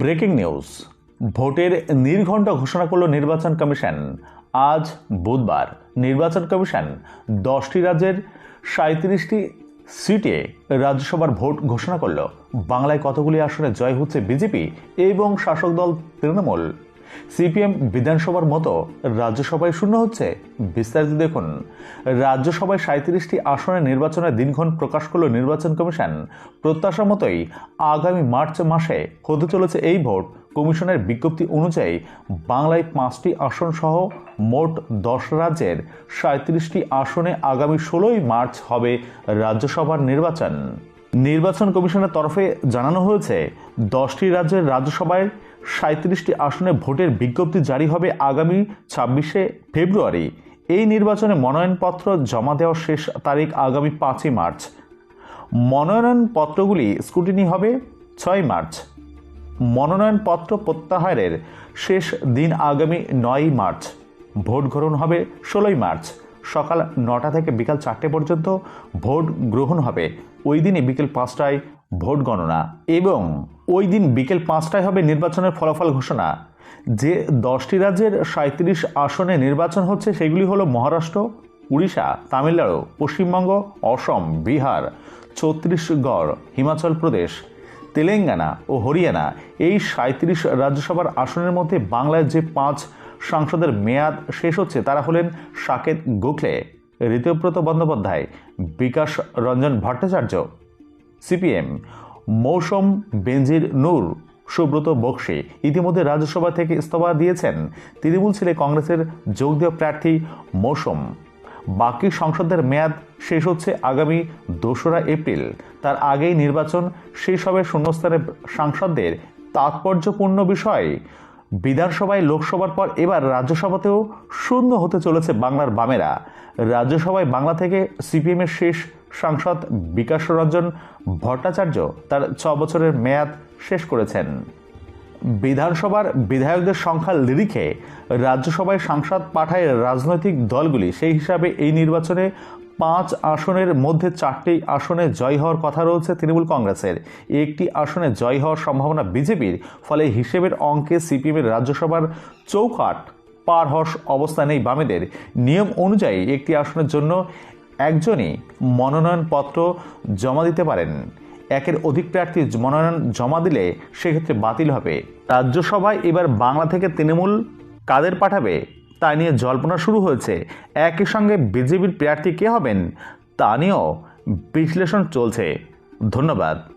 Breaking news. ভোটের নির্ঘণ্ট ঘোষণা করল নির্বাচন কমিশন। আজ বুধবার নির্বাচন কমিশন দশটি রাজ্যের সাঁত্রিশটি সিটে রাজ্যসভার ভোট ঘোষণা করল। বাংলায় কতগুলি আসনে জয় হচ্ছে বিজেপি এবং শাসক দল তৃণমূল? সিপিএম বিধানসভার মতো রাজ্যসভায় শূন্য হচ্ছে, বিস্তারিত দেখুন। রাজ্যসভায় সাঁত্রিশটি আসনে নির্বাচনের দিনক্ষণ প্রকাশ করল নির্বাচন কমিশন। প্রত্যাশা মতোই আগামী মার্চ মাসে হতে চলেছে এই ভোট। কমিশনের বিজ্ঞপ্তি অনুযায়ী বাংলায় পাঁচটি আসন সহ মোট দশ রাজ্যের সাঁত্রিশটি আসনে আগামী ষোলোই মার্চ হবে রাজ্যসভার নির্বাচন। নির্বাচন কমিশনের তরফে জানানো হয়েছে, দশটি রাজ্যের রাজ্যসভায় সাঁত্রিশটি আসনে ভোটের বিজ্ঞপ্তি জারি হবে আগামী ছাব্বিশে ফেব্রুয়ারি। এই নির্বাচনে মনোনয়নপত্র জমা দেওয়ার শেষ তারিখ আগামী পাঁচই মার্চ। মনোনয়নপত্রগুলি স্ক্রুটিনি হবে ছয় মার্চ। মনোনয়নপত্র প্রত্যাহারের শেষ দিন আগামী নয়ই মার্চ। ভোট গ্রহণ হবে ষোলোই মার্চ। সকাল নটা থেকে বিকাল চারটে পর্যন্ত ভোট গ্রহণ হবে। ওই দিনে বিকেল পাঁচটায় ভোট গণনা এবং ওই দিন বিকেল পাঁচটায় হবে নির্বাচনের ফলাফল ঘোষণা। যে দশটি রাজ্যের সাঁত্রিশ আসনে নির্বাচন হচ্ছে সেগুলি হলো মহারাষ্ট্র, উড়িষ্যা, তামিলনাড়ু, পশ্চিমবঙ্গ, অসম, বিহার, ছত্তিশগড়, হিমাচল প্রদেশ, তেলেঙ্গানা ও হরিয়ানা। এই সাঁত্রিশ রাজ্যসভার আসনের মধ্যে বাংলায় যে পাঁচ সাংসদের মেয়াদ শেষ হচ্ছে তারা হলেন Saket Gokhale. Ritabrata Bandyopadhyay, Bikash Ranjan Bhattacharya, C P M, Mausam Benazir Noor, Subrata Bakshi ইতিমধ্যে রাজ্যসভা থেকে ইস্তফা দিয়েছেন। তৃণমূল ছেলে কংগ্রেসের যোগদেয় প্রার্থী মৌসুম। বাকি সংসদের মেয়াদ শেষ হচ্ছে আগামী দোসরা এপ্রিল। তার আগেই নির্বাচন শেষ হবে শূন্যস্থানে সাংসদদের। তাৎপর্যপূর্ণ বিষয় বিধানসভায় লোকসভার পর এবার রাজ্যসভাতেও শূন্য হতে চলেছে বাংলার বামেরা। রাজ্যসভায় বাংলা থেকে সিপিএমের শেষ সাংসদ বিকাশ রঞ্জন ভট্টাচার্য তার ছ বছরের মেয়াদ শেষ করেছেন। বিধানসভার বিধায়কদের সংখ্যার লিরিখে রাজ্যসভায় সাংসদ পাঠায় রাজনৈতিক দলগুলি। সেই হিসাবে এই নির্বাচনে পাঁচ আসনের মধ্যে চারটি আসনে জয় হওয়ার কথা রয়েছে তৃণমূল কংগ্রেসের। একটি আসনে জয় হওয়ার সম্ভাবনা বিজেপির, ফলে হিসেবের অঙ্কে সিপিএমের রাজ্যসভার চৌকাট পার হওয়ার অবস্থা নেই বামেদের। নিয়ম অনুযায়ী একটি আসনের জন্য একজনই মনোনয়নপত্র জমা দিতে পারেন। একের অধিক প্রার্থী মনোনয়ন জমা দিলে সেক্ষেত্রে বাতিল হবে। রাজ্যসভায় এবার বাংলা থেকে তৃণমূল কাদের পাঠাবে? তা নিয়ে জল্পনা শুরু হয়েছে। একই সঙ্গে বিজেপির প্রার্থী কে হবেন? তা নিয়েও বিশ্লেষণ চলছে। ধন্যবাদ।